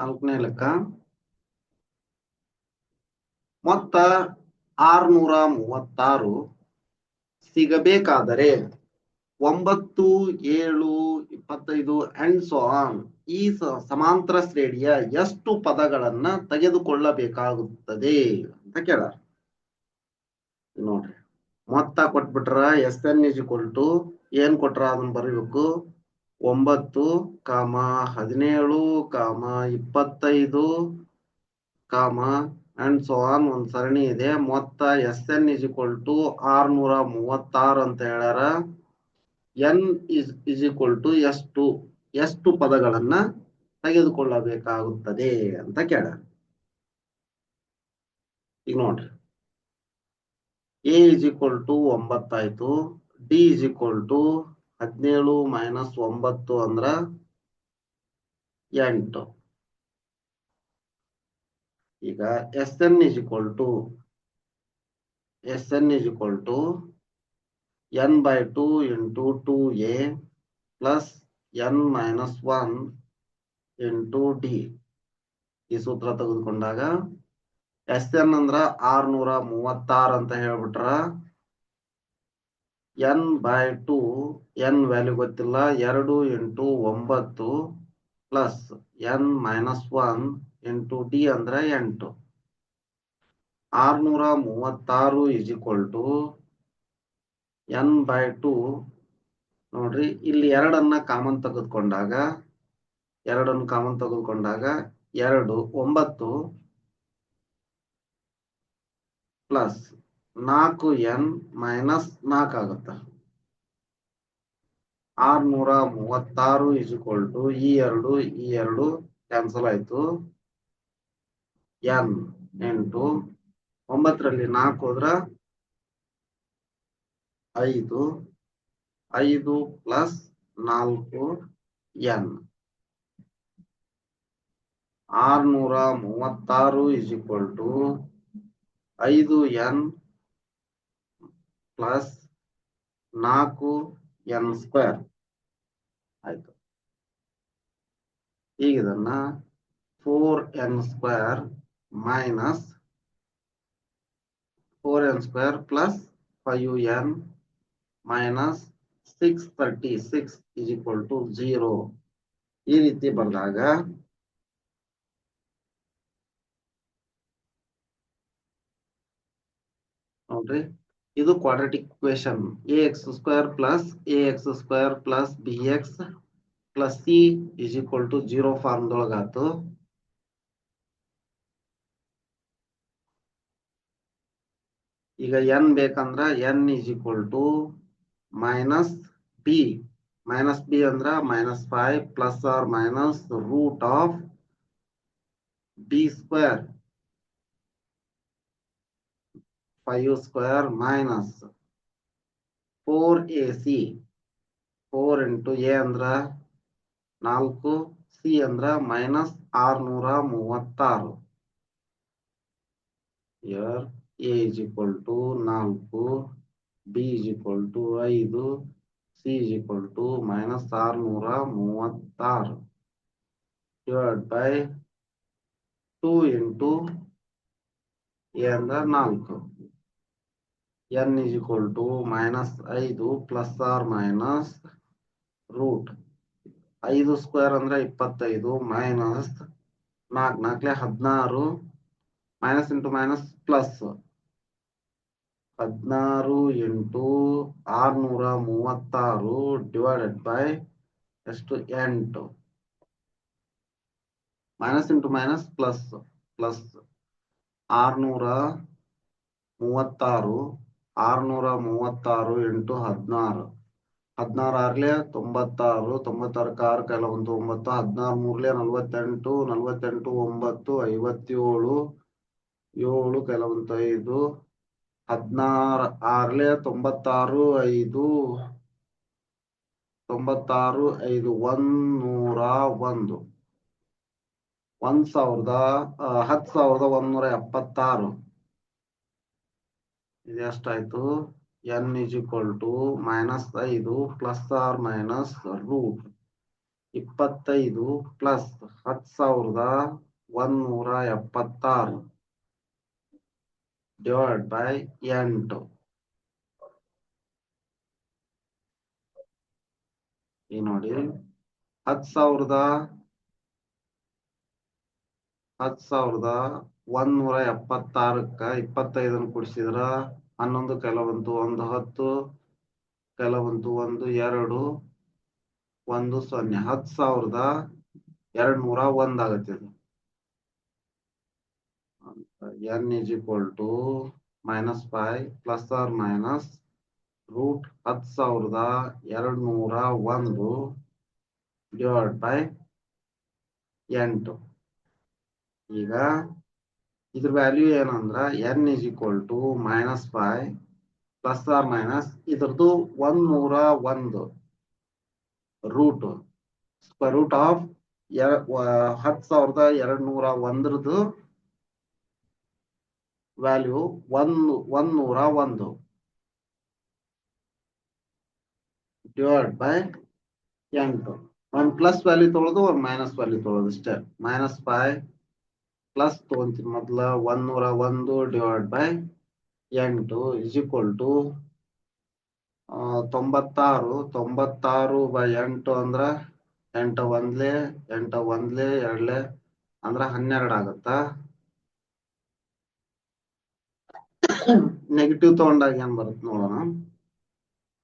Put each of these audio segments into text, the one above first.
ನಾಲ್ಕನೇ ಲೆಕ್ಕ. ಮೊತ್ತ ಆರ್ನೂರ ಮೂವತ್ತಾರು ಸಿಗಬೇಕಾದರೆ ಒಂಬತ್ತು, ಏಳು, ಇಪ್ಪತ್ತೈದು ಅಂಡ್ ಸೊ ಆನ್ ಈ ಸಮಾಂತರ ಶ್ರೇಣಿಯ ಎಷ್ಟು ಪದಗಳನ್ನ ತೆಗೆದುಕೊಳ್ಳಬೇಕಾಗುತ್ತದೆ ಅಂತ ಕೇಳಾರ. ನೋಡ್ರಿ. ಮೊತ್ತ ಕೊಟ್ಬಿಟ್ರ ಎಸ್ ಎನ್ ಇಸ್ ಕೊಲ್ಟು ಏನ್ ಕೊಟ್ರ ಅದನ್ನ ಬರೀಬೇಕು? ಒಂಬತ್ತು, ಕಾಮ ಹದಿನೇಳು, ಕಾಮ ಇಪ್ಪತ್ತೈದು, ಕಾಮ ಅಂಡ್ ಸೊ ಆನ್ ಒಂದ್ ಸರಣಿ ಇದೆ. ಮೊತ್ತ S N is equal to ಆರ್ನೂರ ಮೂವತ್ತಾರು ಅಂತ ಹೇಳ್ಯಾರ. N is is equal to ಎಷ್ಟು ಎಷ್ಟು ಪದಗಳನ್ನ ತೆಗೆದುಕೊಳ್ಳಬೇಕಾಗುತ್ತದೆ ಅಂತ ಕೇಳ ಈಗ ನೋಡ್ರಿ. ಎ ಇಸ್ ಈಕ್ವಲ್ ಟು ಒಂಬತ್ತಾಯ್ತು ಡಿ ಇಸ್ ಈಕ್ವಲ್ ಟು ಹದಿನೇಳು ಮೈನಸ್ ಒಂಬತ್ತು ಅಂದ್ರ ಎಂಟು. ಈಗ S N is equal to S N is equal to N by two into two A plus N minus one into D ಈ ಸೂತ್ರ ತೆಗೆದುಕೊಂಡಾಗ S N ಅಂದ್ರ ಆರ್ನೂರ ಮೂವತ್ತಾರು ಅಂತ ಹೇಳ್ಬಿಟ್ರ. N by two N value ಗೊತ್ತಿಲ್ಲ, ಎರಡು ಇಂಟು ಒಂಬತ್ತು plus N minus one into D ಅಂದ್ರೆ ಎಂಟು. ಆರ್ನೂರ ಮೂವತ್ತಾರು is equal to N by two ನೋಡ್ರಿ, ಇಲ್ಲಿ ಎರಡನ್ನ ಕಾಮನ್ ತೆಗೆದುಕೊಂಡಾಗ, ಎರಡನ್ನು ಕಾಮನ್ ತೆಗೆದುಕೊಂಡಾಗ ಎರಡು, ಒಂಬತ್ತು ಪ್ಲಸ್ ನಾಲ್ಕು ಎನ್ ಮೈನಸ್ ನಾಲ್ಕು ಆಗುತ್ತ. ಆರ್ನೂರ ಮೂವತ್ತಾರು ಇಸ್ ಇಕ್ವಲ್ ಟು ಈ ಎರಡು ಈ ಎರಡು ಕ್ಯಾನ್ಸಲ್ ಆಯ್ತು. ಎನ್ ಎಂಟು ಒಂಬತ್ತರಲ್ಲಿ ನಾಲ್ಕು ಹೋದ್ರ ಐದು. ಐದು ಪ್ಲಸ್ ನಾಲ್ಕು ಎನ್. ಆರ್ನೂರ ಮೂವತ್ತಾರು ಇಸ್ ಟು ಐದು ಎನ್ ಪ್ಲಸ್ ನಾಲ್ಕು ಎನ್ ಸ್ಕ್ವೇರ್ ಆಯ್ತು. ಈಗ ಇದನ್ನ four N square minus four N square plus five N minus six thirty six is equal to zero ಈ ರೀತಿ ಬಂದಾಗ ನೋಡ್ರಿ. ಇದು quadratic equation A X square plus A X square plus B X plus C is equal to zero form ದೊಳಗಾತು ಈಗ N ಬೇಕಂದ್ರ N is equal to minus B minus B ಅಂದ್ರ minus five plus or minus root of B square 5 square minus 4ac 4 into a ಅಂದ್ರ 4 c ಅಂದ್ರ minus 636 here a is equal to 4 b is equal to 5 c is equal to minus 636 divided by 2 into a ಅಂದ್ರ 4 N is equal to minus ఐದು plus or minus root ಐದು square ಅಂದ್ರೆ ಇಪ್ಪತ್ತೈದು minus ನಾಲ್ಕು ನಾಲ್ಕಲೇ ಹದಿನಾರು minus into minus plus ಹದಿನಾರು into ಆರ್ನೂರ ಮೂವತ್ತಾರು ಡಿವೈಡೆಡ್ ಬೈ ಎಷ್ಟು ಎಂಟು minus into minus plus plus ಆರ್ನೂರ ಮೂವತ್ತಾರು ಆರ್ನೂರ ಮೂವತ್ತಾರು ಎಂಟು ಹದಿನಾರು. ಹದಿನಾರು ಆರ್ಲೆ ತೊಂಬತ್ತಾರು ತೊಂಬತ್ತಾರಕ್ಕೆ ಆರು ಕಾಲ ಒಂದು ಒಂಬತ್ತು, ಹದಿನಾರು ಮೂರ್ಲೆ ನಲ್ವತ್ತೆಂಟು ನಲ್ವತ್ತೆಂಟು ಒಂಬತ್ತು, ಐವತ್ತೇಳು, ಏಳು ಕೆಲವೊಂದು ಐದು, ಹದಿನಾರು ಆರ್ಲೆ ತೊಂಬತ್ತಾರು ಐದು ತೊಂಬತ್ತಾರು ಐದು, ಒಂದೂರ ಒಂದು. ಒಂದ್ ಸಾವಿರದ, ಹತ್ತು ಸಾವಿರದ ಒಂದೂರ ಎಪ್ಪತ್ತಾರು. ಇದು ಎಷ್ಟಾಯ್ತು n is equal to minus ಐದು ಪ್ಲಸ್ ಆರ್ ಮೈನಸ್ ರೂಟ್ ಇಪ್ಪತ್ತೈದು ಪ್ಲಸ್ ಹತ್ತು ಸಾವಿರದ ಒಂದೂರ ಎಪ್ಪತ್ತಾರು ಡಿವೈಡ್ ಬೈ ಎಂಟು. ಈ ನೋಡಿ, ಹತ್ತು ಸಾವಿರದ ಹತ್ತು ಸಾವಿರದ ಒಂದೂರ ಎಪ್ಪತ್ತಾರಕ್ಕ ಇಪ್ಪತ್ತೈದನ್ನ ಕೂಡಿಸಿದ್ರ, ಹನ್ನೊಂದು ಕೆಲವಂತು ಒಂದು ಹತ್ತು ಕೆಲವಂತು ಒಂದು, ಎರಡು, ಒಂದು, ಸೊನ್ನೆ. ಹತ್ತು ಸಾವಿರದ ಎರಡ್ ನೂರ ಒಂದ್ ಆಗತ್ತೆ ಇದು. N is equal to minus five plus or minus root ಹತ್ತು ಸಾವಿರದ ಎರಡ್ ನೂರ ಒಂದು ಡಿವೈಡ್ ಬೈ ಎಂಟು. ಈಗ ಇದ್ರ ವ್ಯಾಲ್ಯೂ ಏನಂದ್ರ n is equal to minus five plus or minus ಇದ್ರದ್ದು ಒಂದ್ ನೂರ ಒಂದು ರೂಟ್ ಸ್ಕ್ವೇರ್ ರೂಟ್ ಆಫ್ ಹತ್ತು ಸಾವಿರದ ಎರಡ್ ನೂರ ಒಂದ್ರದ್ದು ವ್ಯಾಲ್ಯೂ ಒಂದು ಒಂದ್ ನೂರ ಒಂದು ಡಿವೈಡ್ ಬೈ ಎಂಟು. ಒಂದ್ ಪ್ಲಸ್ ವ್ಯಾಲ್ಯೂ ತೊಳೆದು ಒಂದ್ ಮೈನಸ್ ವ್ಯಾಲ್ಯೂ ತೊಳೆದು ಇಷ್ಟೇ ಮೈನಸ್ ಫೈವ್ ಪ್ಲಸ್ ತಗೊಂತೀನಿ ಮೊದ್ಲ ಒಂದ್ ನೂರ ಒಂದು ಡಿವೈಡ್ ಬೈ ಎಂಟು ಇಸ್ ಈಕ್ವಲ್ ಟು ತೊಂಬತ್ತಾರು. ತೊಂಬತ್ತಾರು ಬೈ ಎಂಟು ಅಂದ್ರ ಎಂಟು ಒಂದ್ಲೆ ಎಂಟು ಒಂದ್ಲೆ, ಎರಡ್ಲೆ ಅಂದ್ರ ಹನ್ನೆರಡು ಆಗತ್ತ. ನೆಗೆಟಿವ್ ತಗೊಂಡಾಗ ಏನ್ ಬರುತ್ತೆ ನೋಡೋಣ.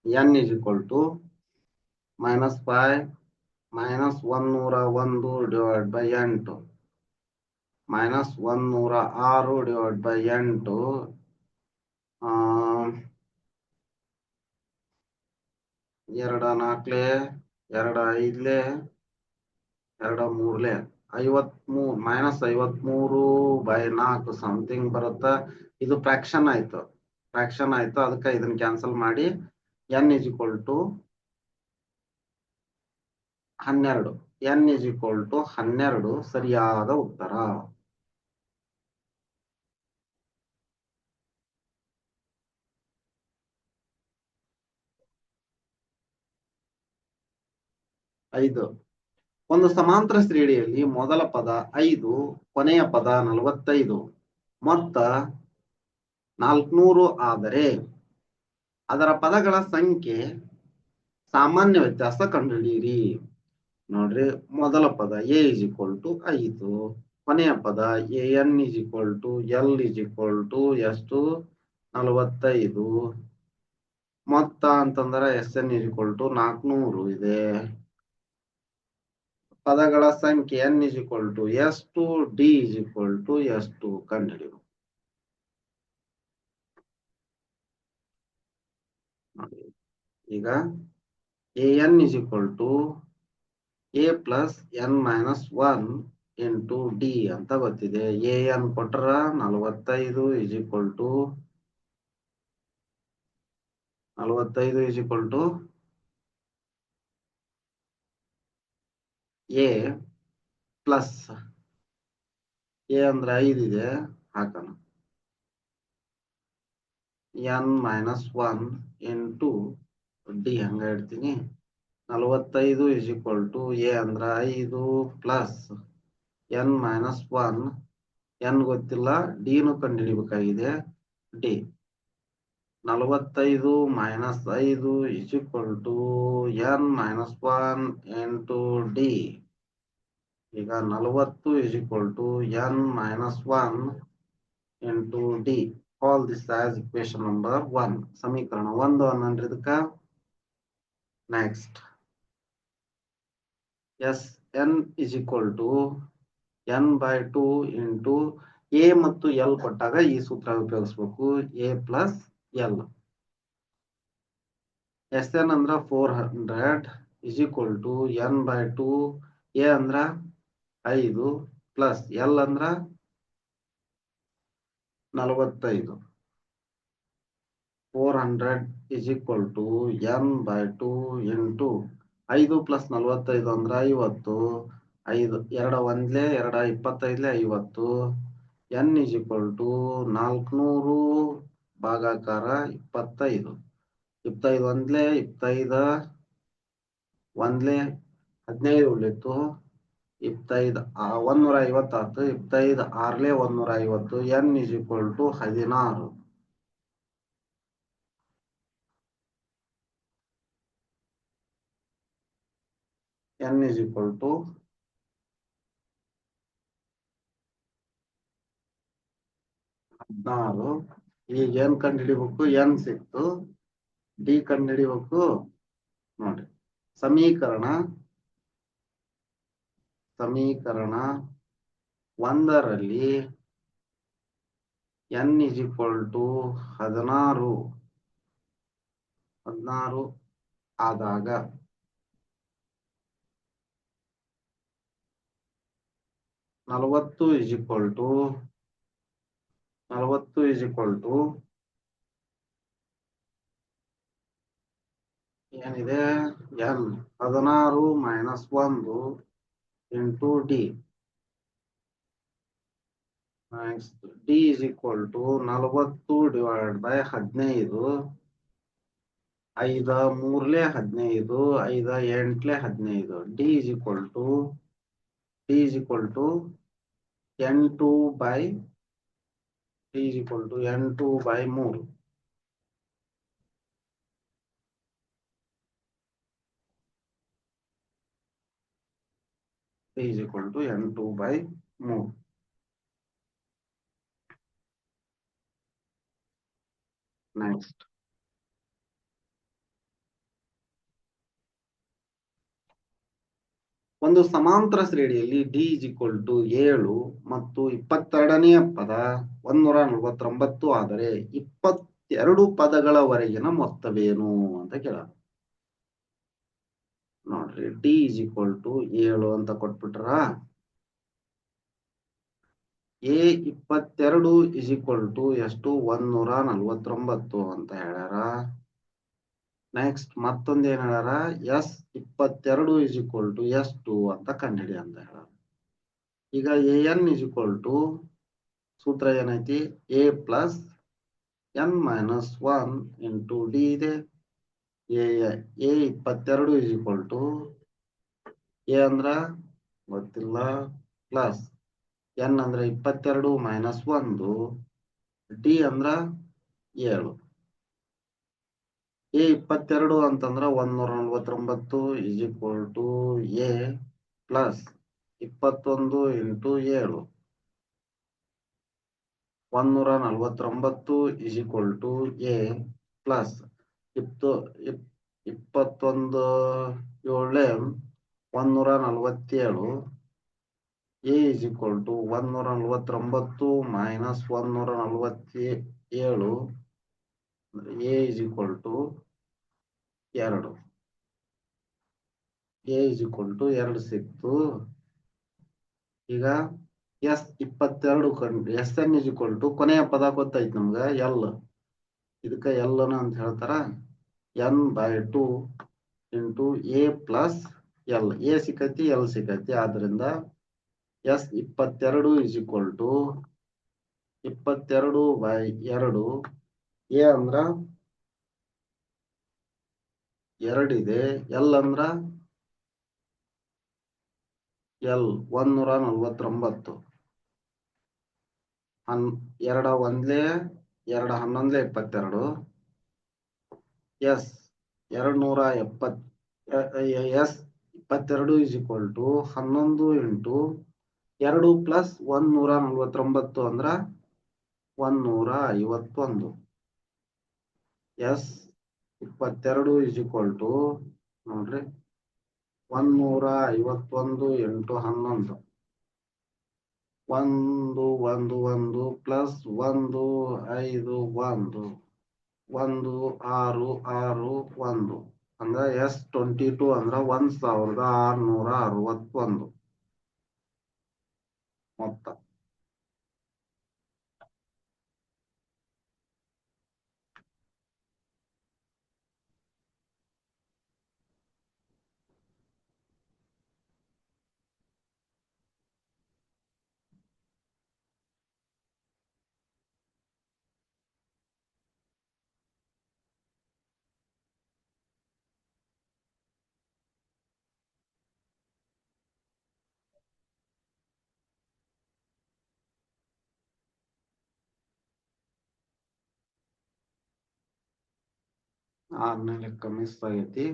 N is equal to minus five minus one ನೂರ ಒಂದು ಡಿವೈಡ್ ಬೈ ಎಂಟು. ಮೈನಸ್ ಒಂದ್ ನೂರ ಆರು ಡಿವೈಡ್ ಬೈ ಎಂಟು ಎರಡ ನಾಲ್ಕಲೆ ಎರಡ ಐದ್ಲೆ ಎರಡ ಮೂರ್ಲೆ ಐವತ್ಮೂರ್ ಮೈನಸ್ ಐವತ್ಮೂರು ಬೈ ನಾಲ್ಕು ಸಮಥಿಂಗ್ ಬರುತ್ತ. ಇದು ಫ್ರಾಕ್ಷನ್ ಆಯ್ತು. ಫ್ರಾಕ್ಷನ್ ಆಯ್ತು, ಅದಕ್ಕೆ ಇದನ್ನ ಕ್ಯಾನ್ಸಲ್ ಮಾಡಿ. ಎನ್ ಇಸ್ ಈಕ್ವಲ್ ಟು ಹನ್ನೆರಡು. ಎನ್ ಇಸ್ ಈಕ್ವಲ್ ಟು ಹನ್ನೆರಡು, ಸರಿಯಾದ ಉತ್ತರ. ಐದು. ಒಂದು ಸಮಾಂತರ ಶ್ರೇಣಿಯಲ್ಲಿ ಮೊದಲ ಪದ ಐದು, ಕೊನೆಯ ಪದ ನಲವತ್ತೈದು. ಮೊತ್ತ ನಾಲ್ಕುನೂರು ಆದರೆ ಅದರ ಪದಗಳ ಸಂಖ್ಯೆ ಸಾಮಾನ್ಯ ವ್ಯತ್ಯಾಸ ಕಂಡುಹಿಡಿಯಿರಿ. ನೋಡ್ರಿ, ಮೊದಲ ಪದ ಎ ಇಸ್ ಈಕ್ವಲ್ ಟು ಐದು, ಕೊನೆಯ ಪದ a n is equal to l is equal to ಎಷ್ಟು? ನಲವತ್ತೈದು. ಮೊತ್ತ ಅಂತಂದ್ರೆ S n is equal to ನಾಲ್ಕುನೂರು ಇದೆ. ಪದಗಳ ಸಂಖ್ಯೆ ಎನ್ ಇಸ್ ಈಕ್ವಲ್ ಟು ಎಷ್ಟು ಡಿ ಇಸ್ ಈಕ್ವಲ್ ಟು ಎಷ್ಟು ಕಂಡುಹಿಡಿಯುವ ನೋಡಿ ಈಗ a n is equal to a plus n minus one into d ಅಂತ ಗೊತ್ತಿದೆ. ಎ ಎನ್ ಕೊಟ್ರ ನಲವತ್ತೈದು ಇಸ್ ಈಕ್ವಲ್ ಟು ನಲವತ್ತೈದು is equal to a plus a ಅಂದ್ರೆ ಐದು ಇದೆ, ಹಾಕೋಣ. N minus one into d ಹಂಗ ಇಡ್ತೀನಿ ನಲವತ್ತೈದು ಇಸ್ ಈಕ್ವಲ್ ಟು ಎ ಅಂದ್ರ ಐದು plus n minus one n ಗೊತ್ತಿಲ್ಲ ಡಿನು ಕಂಡುಹಿಡಿಬೇಕಾಗಿದೆ ಡಿ ನಲವತ್ತೈದು ಮೈನಸ್ ಐದು is equal to n minus one into d ಈಗ ನಲವತ್ತು is equal to n minus one into d all this as equation number one ಸಮೀಕರಣ ಒಂದು ಅನ್ನನ್ರಿ ಇದಕ್ಕ next S n is equal to n by two into a ಮತ್ತು L ಕೊಟ್ಟಾಗ ಈ ಸೂತ್ರ ಉಪಯೋಗಿಸ್ಬೇಕು. A plus l S n ಅಂದ್ರ four hundred is equal to n by two a ಅಂದ್ರ ಐದು ಪ್ಲಸ್ ಎಲ್ ಅಂದ್ರ ನಲವತ್ತೈದು. Four hundred is equal to n by two ಎಂಟು ಐದು ಪ್ಲಸ್ ನಲವತ್ತೈದು ಅಂದ್ರ ಐವತ್ತು. ಐದು, ಎರಡ ಒಂದ್ಲೆ, ಎರಡ ಇಪ್ಪತ್ತೈದ್ಲೆ ಐವತ್ತು. ಎನ್ ಇಸ್ ಈಕ್ವಲ್ ಟು ನಾಲ್ಕುನೂರು ಭಾಗಾಕಾರ ಇಪ್ಪತ್ತೈದು. ಇಪ್ಪತ್ತೈದು ಒಂದ್ಲೆ, ಇಪ್ಪತ್ತೈದ ಒಂದ್ಲೆ ಹದಿನೈದು ಉಳಿತು. ಇಪ್ಪತ್ತೈದು ಒಂದೂರ ಐವತ್ತಾತು ಇಪ್ಪತ್ತೈದು ಆರ್ಲೆ ಒಂದೂರ ಐವತ್ತು ಎನ್ ಇಸ್ ಈಕ್ವಲ್ ಟು ಹದಿನಾರು. ಎನ್ ಇಸ್ ಈಕ್ವಲ್ ಟು ಹದಿನಾರು. ಈಗ ಏನ್ ಕಂಡು ಹಿಡಿಬೇಕು ಎನ್ ಸಿಕ್ತು. ಡಿ ಕಂಡು ಹಿಡಿಬೇಕು ನೋಡ್ರಿ ಸಮೀಕರಣ ಸಮೀಕರಣ ಒಂದರಲ್ಲಿ ಎನ್ ಇಸ್ ಈಕ್ವಲ್ ಟು ಹದಿನಾರು. ಹದಿನಾರು ಆದಾಗ ನಲವತ್ತು ಇಸ್ ಈಕ್ವಲ್ ಟು ನಲವತ್ತು ಇಸ್ ಈಕ್ವಲ್ ಟು ಏನಿದೆ? ಎನ್ ಹದಿನಾರು ಮೈನಸ್ ಒಂದು. Into d d is equal to ನಲವತ್ತು ಡಿವೈಡ್ ಬೈ ಹದಿನೈದು. ಐದ ಮೂರ್ಲೆ ಹದಿನೈದು, ಐದ ಎಂಟ್ಲೆ ಹದಿನೈದು. D is equal to d is equal to ಎಂಟು by d is equal to ಎಂಟು ಬೈ ಮೂರು. ಡಿ is equal ಟು ಎಂಟು ಬೈ mu. ನೆಕ್ಸ್ಟ್ ಒಂದು ಸಮಾಂತರ ಶ್ರೇಣಿಯಲ್ಲಿ ಡಿ ಇಸ್ ಈಕ್ವಲ್ ಟು ಏಳು ಮತ್ತು ಇಪ್ಪತ್ತೆರಡನೆಯ ಪದ ಒಂದೂರ ನಲವತ್ತೊಂಬತ್ತು ಆದರೆ ಇಪ್ಪತ್ತೆರಡು ಪದಗಳವರೆಗಿನ ಮೊತ್ತವೇನು ಅಂತ ಕೇಳ ನೋಡ್ರಿ ಡಿ ಇಸ್ ಈಕ್ವಲ್ ಟು ಏಳು ಅಂತ ಕೊಟ್ಬಿಟ್ರ? ಎ ಇಪ್ಪತ್ತೆರಡು ಇಸ್ ಈಕ್ವಲ್ ಟು ಎಷ್ಟು? ಒಂದೂರ ನಲ್ವತ್ತೊಂಬತ್ತು ಅಂತ ಹೇಳ್ಯಾರ. ನೆಕ್ಸ್ಟ್ ಮತ್ತೊಂದು ಏನ್ ಹೇಳ್ಯಾರ? ಎಸ್ ಇಪ್ಪತ್ತೆರಡು ಇಸ್ ಈಕ್ವಲ್ ಟು ಎಷ್ಟು ಅಂತ ಕಂಡಿಡಿ ಅಂತ ಹೇಳ್ಯಾರ. ಈಗ a n is equal to ಸೂತ್ರ ಏನೈತಿ? A plus n minus one into d ಇದೆ. ಎ ಇಪ್ಪತ್ತೆರಡು ಇಸ್ ಈಕ್ವಲ್ ಟು ಎ ಅಂದ್ರ ಗೊತ್ತಿಲ್ಲ. ಪ್ಲಸ್ ಎನ್ ಅಂದ್ರೆ ಇಪ್ಪತ್ತೆರಡು ಮೈನಸ್ ಒಂದು. ಡಿ ಅಂದ್ರ ಏಳು. ಎ ಇಪ್ಪತ್ತೆರಡು ಅಂತಂದ್ರ ಒಂದ್ನೂರ ನಲ್ವತ್ತೊಂಬತ್ತು is equal to a plus ಇಪ್ಪತ್ತೊಂದು ಇಂಟು ಏಳು. ಒಂದ್ನೂರ ನಲ್ವತ್ತೊಂಬತ್ತು is equal to a plus ಇಪ್ತು ಇಪ್, ಇಪ್ಪತ್ತೊಂದು, ಏಳೆ ಒಂದ್ನೂರ ನಲವತ್ತೇಳು. ಎ ಇಸ್ ಈಕ್ವಲ್ ಟು ಒಂದ್ನೂರ ನಲವತ್ತೊಂಬತ್ತು ಮೈನಸ್ ಒಂದೂರ ನಲವತ್ತೇಳು. ಎ ಇಸ್ ಈಕ್ವಲ್ ಟು ಎರಡು. ಎ ಇಸ್ ಈಕ್ವಲ್ ಟು ಎರಡು ಸಿಕ್ತು. ಈಗ ಎಸ್ ಇಪ್ಪತ್ತೆರಡು ಕಂಡು S n is equal to ಕೊನೆಯ ಪದ ಗೊತ್ತಾಯ್ತು ನಮ್ಗ, ಎಲ್. ಇದಕ್ಕ ಎಲ್ ಅಂತ ಹೇಳ್ತಾರ? N by two into a plus l a ಸಿಕ್ಕೈತಿ ಎಲ್ ಸಿಕ್ಕೈತಿ. ಆದ್ರಿಂದ ಎಸ್ ಇಪ್ಪತ್ತೆರಡು ಇಸ್ ಈಕ್ವಲ್ ಟು ಇಪ್ಪತ್ತೆರಡು ಬೈ ಎರಡು. ಎ ಅಂದ್ರ ಎರಡಿದೆ ಎಲ್ ಅಂದ್ರ ಎಲ್ ಒಂದೂರ ನಲ್ವತ್ತೊಂಬತ್ತು ಹನ್, ಎರಡ ಒಂದ್ಲೆ, ಎರಡ ಹನ್ನೊಂದ್ಲೆ ಇಪ್ಪತ್ತೆರಡು. ಎಸ್ ಎರಡು ನೂರ ಎಪ್ಪತ್ ಎಸ್ ಇಪ್ಪತ್ತೆರಡು ಇಸ್ ಈಕ್ವಲ್ ಟು ಹನ್ನೊಂದು ಇಂಟು ಎರಡು ಪ್ಲಸ್ ಒಂದ್ ನೂರ ನಲ್ವತ್ತೊಂಬತ್ತು ಅಂದ್ರ ಒಂದ್ ನೂರ ಐವತ್ತೊಂದು. ಎಸ್ ಇಪ್ಪತ್ತೆರಡು ಇಸ್ ಈಕ್ವಲ್ ಟು ನೋಡ್ರಿ ಒಂದ್ ನೂರ ಐವತ್ತೊಂದು ಎಂಟು ಹನ್ನೊಂದು. ಒಂದು ಒಂದು ಒಂದು ಪ್ಲಸ್ ಒಂದು, ಐದು, ಒಂದು. ಒಂದು ಆರು ಆರು ಒಂದು. ಅಂದ್ರ ಎಸ್ ಟ್ವೆಂಟಿ ಟೂ ಅಂದ್ರ ಒಂದ್ ಸಾವಿರದ ಆರ್ನೂರ ಅರವತ್ತೊಂದು. ಮೊತ್ತ. ಆರನೇ ಲೆಕ್ಕ ಮಿಸ್ ಆಗೈತಿ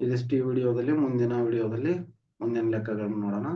ಇದಿಷ್ಟು ಈ ವಿಡಿಯೋದಲ್ಲಿ ಮುಂದಿನ ವಿಡಿಯೋದಲ್ಲಿ ಮುಂದಿನ ಲೆಕ್ಕಗಳನ್ನು ನೋಡೋಣ.